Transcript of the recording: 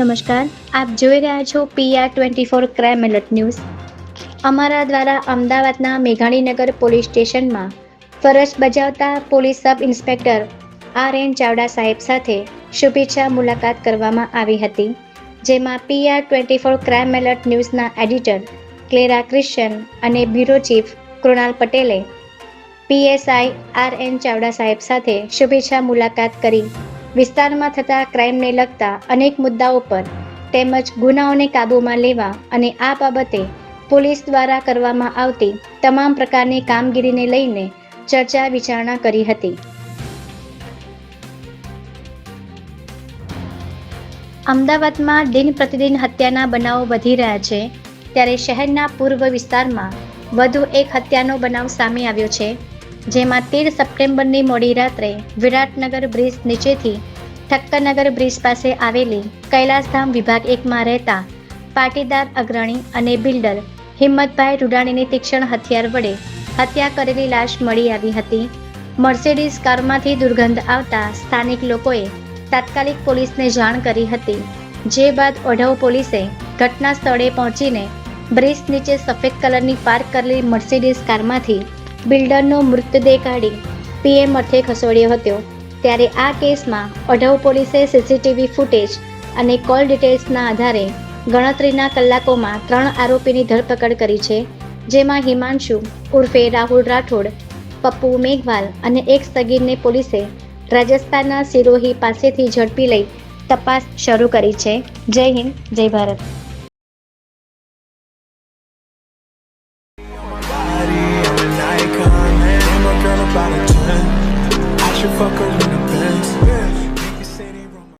નમસ્કાર, આપ જોઈ રહ્યા છો PR twenty four crime alert news અમારા દ્વારા અમદાવાદના મેઘાણીનગર પોલીસ સ્ટેશનમાં ફરજ બજાવતા police sub inspector R N Chavda સાહેબ સાથે શુભેચ્છા મુલાકાત કરવામાં આવી હતી, જેમાં PR twenty four crime alert ન્યૂઝના editor Clara Christian અને બ્યુરો ચીફ કૃણાલ પટેલે પીએસઆઈ આર એન ચાવડા સાહેબ સાથે શુભેચ્છા મુલાકાત કરી વિસ્તારમાં થતા ક્રાઇમને લગતા અનેક મુદ્દાઓ પર તેમજ ગુનાઓને કાબૂમાં લેવા અને આ બાબતે પોલીસ દ્વારા કરવામાં આવતી તમામ પ્રકારની કામગીરીને લઈને ચર્ચા વિચારણા કરી હતી. અમદાવાદમાં દિન પ્રતિદિન હત્યાના બનાવો વધી રહ્યા છે. ત્યારે શહેરના પૂર્વ વિસ્તારમાં વધુ એક હત્યાનો બનાવ સામે આવ્યો છે. જેમાં તેર સપ્ટેમ્બરની મોડી રાત્રે વિરાટનગર બ્રિજ નીચેથી ઠક્કરનગર બ્રિજ પાસે આવેલી કૈલાસધામ વિભાગ એકમાં રહેતા પાટીદાર અગ્રણી અને બિલ્ડર હિંમતભાઈ રૂડાણીની તીક્ષ્ણ હથિયાર વડે હત્યા કરેલી લાશ મળી આવી હતી. મર્સિડીઝ કારમાંથી દુર્ગંધ આવતા સ્થાનિક લોકોએ તાત્કાલિક પોલીસને જાણ કરી હતી. જે બાદ ઓઢવ પોલીસે ઘટના સ્થળે પહોંચીને બ્રિજ નીચે સફેદ કલરની પાર્ક કરેલી મર્સિડીઝ કારમાંથી બિલ્ડરનો મૃતદેહ કાઢી પીએમ અર્થે ખસેડ્યો હતો. ત્યારે આ કેસમાં અઢવ પોલીસે સીસીટીવી ફૂટેજ અને કોલ ડિટેલ્સના આધારે ગણતરીના કલાકોમાં ત્રણ આરોપીની ધરપકડ કરી છે, જેમાં હિમાંશુ, ઉર્ફે રાહુલ રાઠોડ, પપ્પુ મેઘવાલ અને એક સગીરને પોલીસે રાજસ્થાનના સિરોહી પાસેથી ઝડપી લઈ તપાસ શરૂ કરી છે. જય હિન્દ, જય Bharat. Should fuck her in the Benz.